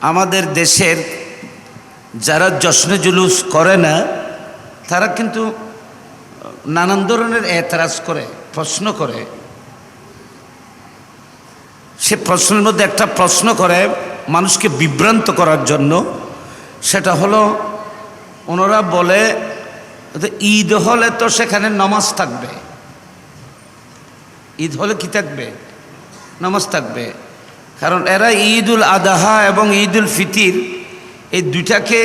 আমাদের দেশের যারা জশ্নে জুলুস করে না, তারা কিন্তু নানান ধরনের এতরাজ করে, প্রশ্ন করে। সে প্রশ্নের মধ্যে একটা প্রশ্ন করে মানুষকে বিভ্রান্ত করার জন্য। সেটা হলো, ওনারা বলে, ঈদ হলে তো সেখানে নামাজ থাকবে। ঈদ হলে কি থাকবে? নামাজ থাকবে। কারণ এরা ঈদ উল আদাহা এবং ঈদ উল ফিতির এই দুইটাকে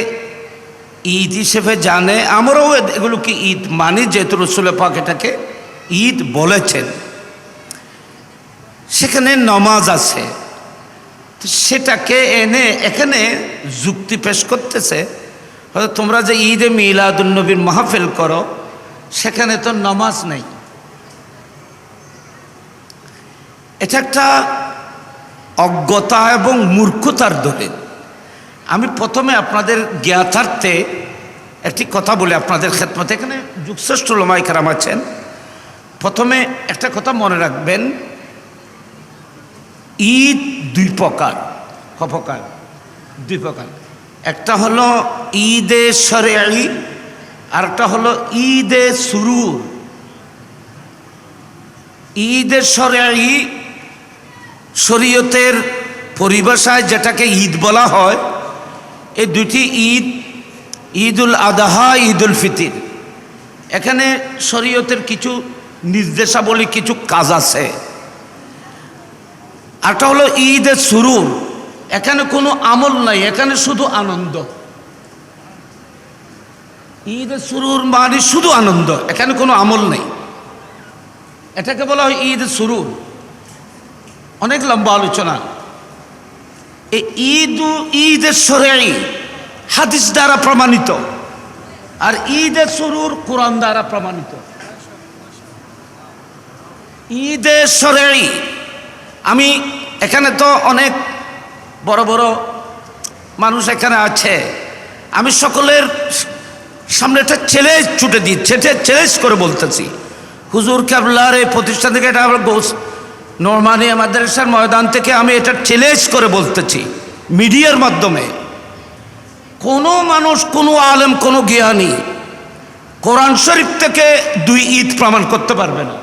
ঈদ হিসেবে জানে। আমরাও এগুলোকে ঈদ মানি, যেহেতু রসুল পাক এটাকে ঈদ বলেছেন। সেখানে নমাজ আছে। সেটাকে এনে, এখানে যুক্তি পেশ করতেছে, হয়তো তোমরা যে ঈদে মিলাদুলনবীর মাহফিল করো, সেখানে তো নমাজ নেই। এটা একটা অজ্ঞতা এবং মূর্খতার দলিল আমি প্রথমে আপনাদের জ্ঞাতার্থে একটি কথা বলে আপনাদের ক্ষেত্রে এখানে যুগশ্রেষ্ঠ লোমাই কারাম আছেন। প্রথমে একটা কথা মনে রাখবেন। ঈদ দুই প্রকার। কপকার দুই প্রকার। একটা হলো ঈদে সরে সরেয়ালি আর একটা হলো ঈদে সুরুর। ঈদে সরে সরেয়ালি শরীয়তের পরিভাষায় যেটাকে ঈদ বলা হয়, এই দুটি ঈদ ঈদ উল আদাহা ঈদ উল ফিতির। এখানে শরীয়তের কিছু নির্দেশাবলী, কিছু কাজ আছে। একটা হলো ঈদের সুরুর এখানে কোনো আমল নাই, এখানে শুধু আনন্দ। ঈদের সুরুর মানে শুধু আনন্দ, এখানে কোনো আমল নেই। এটাকে বলা হয় ঈদ সুরুর অনেক লম্বা আলোচনা। এই ঈদ ঈদের সরেই হাদিস দ্বারা প্রমাণিত। আর ঈদের সুরুর কোরআন দ্বারা প্রমাণিত। ঈদের সরেই আমি এখানে তো অনেক বড় বড় মানুষ এখানে আছে। আমি সকলের সামনে একটা চ্যালেঞ্জ ছুটে দিই ছেটে চ্যালেঞ্জ করে বলতেছি। হুজুর ক্যাবলার এই প্রতিষ্ঠান থেকে এটা আমরা নরমানিয়া মাদ্রাসার ময়দান থেকে আমি এটা চ্যালেঞ্জ করে বলতেছি। মিডিয়ার মাধ্যমে। কোনো মানুষ, কোনো আলেম, কোনো জ্ঞানী কোরআন শরীফ থেকে দুই ঈদ প্রমাণ করতে পারবে না।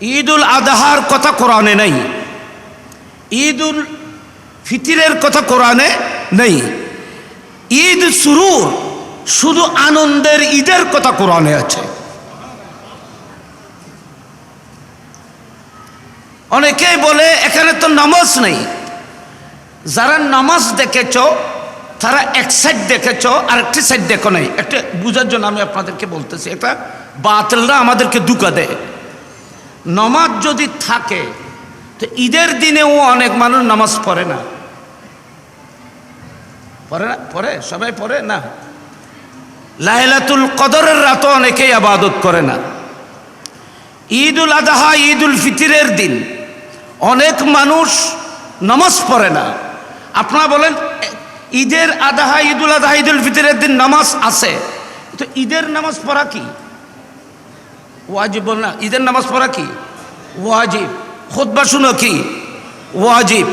ঈদ উল আদাহার কথা কোরআনে নেই। ঈদ উল ফিতিরের কথা কোরআনে নেই। ঈদ সুরুর শুধু আনন্দের ঈদের কথা কোরআনে আছে। অনেকেই বলে, এখানে তো নামাজ নেই। যারা নামাজ দেখেছ, তারা এক সাইড দেখেছ আর একটি সাইড দেখো নাই। একটা বুঝার জন্য আমি আপনাদেরকে বলতেছি, এটা বাতিলরা আমাদেরকে দুকা দেয়। নমাজ যদি থাকে, তো ঈদের দিনেও অনেক মানুষ নামাজ পড়ে না। পড়ে না? পড়ে? সবাই পড়ে? না। লাইলাতুল কদরের রাতও অনেকেই আবাদত করে না। ঈদ উল আদাহা ঈদ উল ফিতিরের দিন। অনেক মানুষ নামাজ পড়ে না। আপনারা বলেন, ঈদের আদাহা ঈদ উল আদাহা ঈদ উল ফিতিরের দিন নামাজ আছে। তো ঈদের নামাজ পড়া কি? ওয়াজিব বল না, ঈদের নামাজ পড়া কি? ওয়াজিব। খুদ্া শুনো কি? ওয়াজিব।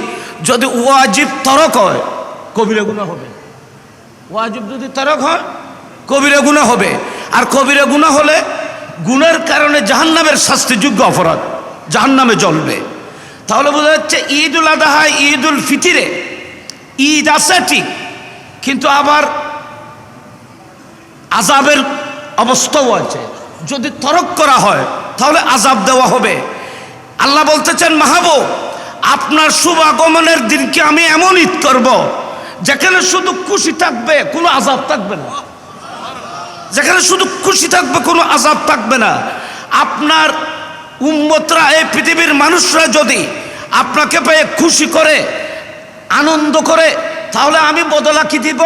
যদি ওয়াজিব তরক হয়, কবিরা গুণা হবে। ওয়াজিব যদি তরক হয়, কবিরা গুণা হবে। আর কবিরা গুণা হলে গুণের কারণে জাহান্নামের শাস্তিযোগ্য অপরাধ, জাহান্নামে জ্বলবে। তাহলে বোঝা যাচ্ছে ঈদ উল আদাহা ঈদ উল ফিতিরে, ঈদ আছে ঠিক, কিন্তু আবার আজাবের অবস্থাও আছে। যদি তরক করা হয়, তাহলে আজাব দেওয়া হবে। আল্লাহ বলতেছেন মাহাবো আপনার শুভ আগমনের দিনকে আমি এমন ঈদ করব, যেখানে শুধু খুশি থাকবে, কোনো আজাব থাকবে না। যেখানে শুধু খুশি থাকবে, কোনো আজাব থাকবে না। আপনার উম্মতরা, এই পৃথিবীর মানুষরা যদি আপনাকে পেয়ে খুশি করে, আনন্দ করে, তাহলে আমি বদলা কি দিব?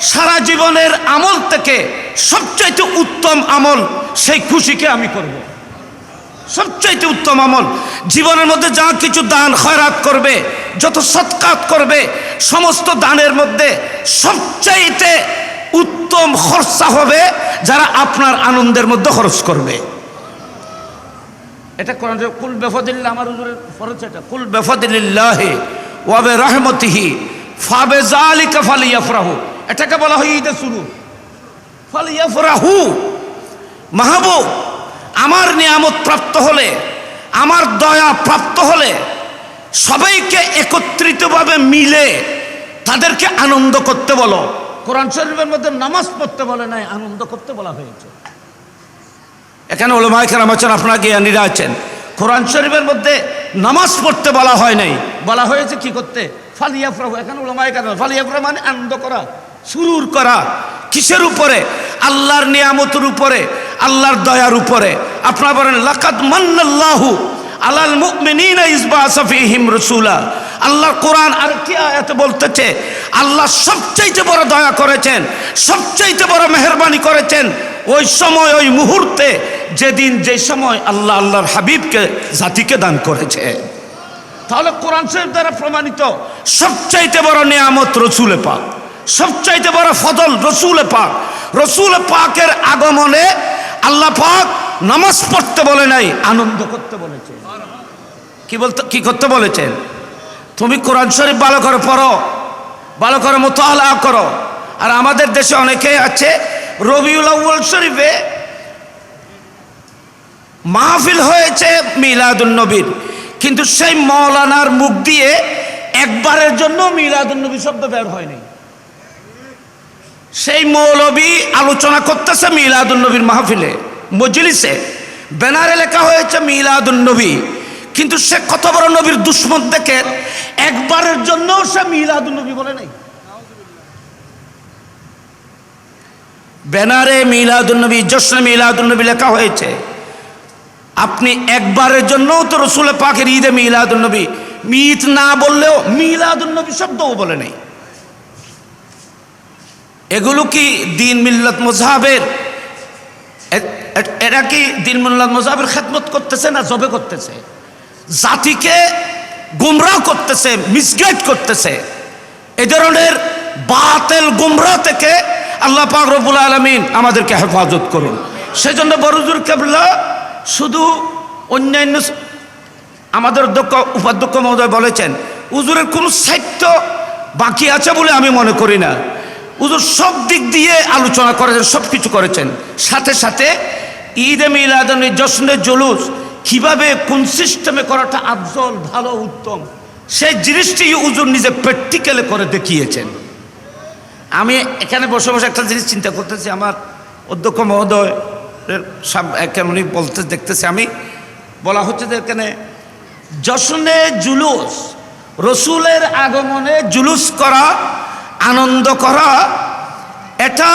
সারা জীবনের আমল থেকে সবচাইতে উত্তম আমল সেই খুশিকে আমি করব। সবচাইতে উত্তম আমল। জীবনের মধ্যে যা কিছু দান খয়রাত করবে, যত সৎকাত করবে, সমস্ত দানের মধ্যে সবচাইতে উত্তম খরচা হবে যারা আপনার আনন্দের মধ্যে খরচ করবে। এটা কোরআন কুল বেফদিল্লাহ, আমার হুজুরের ফরজ এটা। কুল বেফদিল্লাহে ওয়াবে রহমতিহি ফাবে জালিকা ফালিয়াফরাহু। এটাকে বলা হয় ঈদে শুরু। ফালিয়াফরাহু। মাহবুব, আমার নিয়ামত প্রাপ্ত হলে, আমার দয়া প্রাপ্ত হলে, সবাইকে একত্রিতভাবে মিলে তাদেরকে আনন্দ করতে বলো। কোরআন শরীফের মধ্যে নামাজ পড়তে বলে নাই, আনন্দ করতে বলা হয়েছে। এখানে ওলমায় কেরাম আছেন আপনারা জ্ঞানীরা আছেন। কোরআন শরীফের মধ্যে নামাজ পড়তে বলা হয় নাই। বলা হয়েছে কি করতে? ফালিয়াফরাহু, এখানে ওলমায় কেরাম ফালিয়াফরা মানে আনন্দ করা, সুরুর করা। কিসের উপরে? আল্লাহর নিয়ামতের উপরে, আল্লাহর দয়ার উপরে। আপনারা বলেন, লাকাদ মান্নাল্লাহু আলাল মুমিনিনা ইসবাসা ফীহিম রাসূলা। আল্লাহর কোরআন আর কি আয়াতে বলতেছে? আল্লাহ সবচাইতে বড় দয়া করেছেন, সবচাইতে বড় মেহেরবানি করেছেন ওই সময়, ওই মুহূর্তে, যেদিন, যে সময় আল্লাহ, আল্লাহর হাবিবকে, জাতিকে দান করেছে। তাহলে কোরআন শরীফ দ্বারা প্রমাণিত সবচাইতে বড় নিয়ামত রসুলে পাক। সবচাইতে বড় ফদল রসুলে পাক। রসুল পাকের আগমনে আল্লাহ পাক নামাজ পড়তে বলে নাই, আনন্দ করতে বলেছে কি বলতে, কি করতে বলেছেন? তুমি কোরআন শরীফ ভালো করে পড়ো, ভালো করে মোতালা করো। আর আমাদের দেশে অনেকেই আছে রবিউল আউ্ল শরীফে মাহফিল হয়েছে মিলাদুন্নবীর কিন্তু সেই মৌলানার মুখ দিয়ে একবারের জন্য মিলাদুন্নবী শব্দ বের হয়নি। সেই মৌলবী আলোচনা করতেছে মিলাদুন্নবীর মাহফিলে, মজলিসে। ব্যানারে লেখা হয়েছে মিলাদুন্নবী কিন্তু সে কত বড় নবীর দুশ্মন দেখে একবারের জন্য সে মিলাদুন্নবী বলে নাই। ব্যানারে মিলাদুন্নবী জশ্ন মিলাদুন্নবী লেখা হয়েছে, আপনি একবারের জন্যও তো রসুল পাকের ঈদে মিলাদুন্নবী মিত না বললেও মিলাদুন্নবী শব্দও বলে নেই। এগুলো কি দিন মিল্লত মজাহের? এরা কি দিন মিল্লত মজাহের খেদমত করতেছে না জবে করতেছে? জাতিকে গুমরাহ করতেছে, মিসগাইড করতেছে। এ ধরনের বাতেল গুমরাহ থেকে আল্লাহ পাক রব্বুল আলমিন আমাদেরকে হেফাজত করুন। সেজন্য বরজুর কেবলা, শুধু অন্যান্য আমাদের অধ্যক্ষ, উপাধ্যক্ষ মহোদয় বলেছেন উজুরের কোনো সাহিত্য বাকি আছে বলে আমি মনে করি না। উজুর সব দিক দিয়ে আলোচনা করেছেন, সব কিছু করেছেন। সাথে সাথে ঈদ ঈদে মিলাদনী জশ্নে জুলুস কীভাবে কোন সিস্টেমে করাটা আফজল, ভালো, উত্তম, সেই জিনিসটি উজুর নিজে প্র্যাকটিক্যালে করে দেখিয়েছেন। আমি এখানে বসে বসে একটা জিনিস চিন্তা করতেছি, আমার অধ্যক্ষ মহোদয় উনি বলতে, দেখতেছি আমি, বলা হচ্ছে যে এখানে জশনে জুলুস, রসুলের আগমনে জুলুস করা, আনন্দ করা, এটা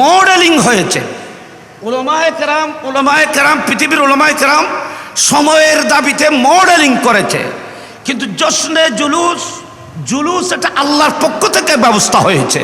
মডেলিং হয়েছে। ওলমায় কেরাম ওলমায় কেরাম, পৃথিবীর ওলমায় কেরাম সময়ের দাবিতে মডেলিং করেছে। কিন্তু জশ্নে জুলুস জুলুস এটা আল্লাহর পক্ষ থেকে ব্যবস্থা হয়েছে।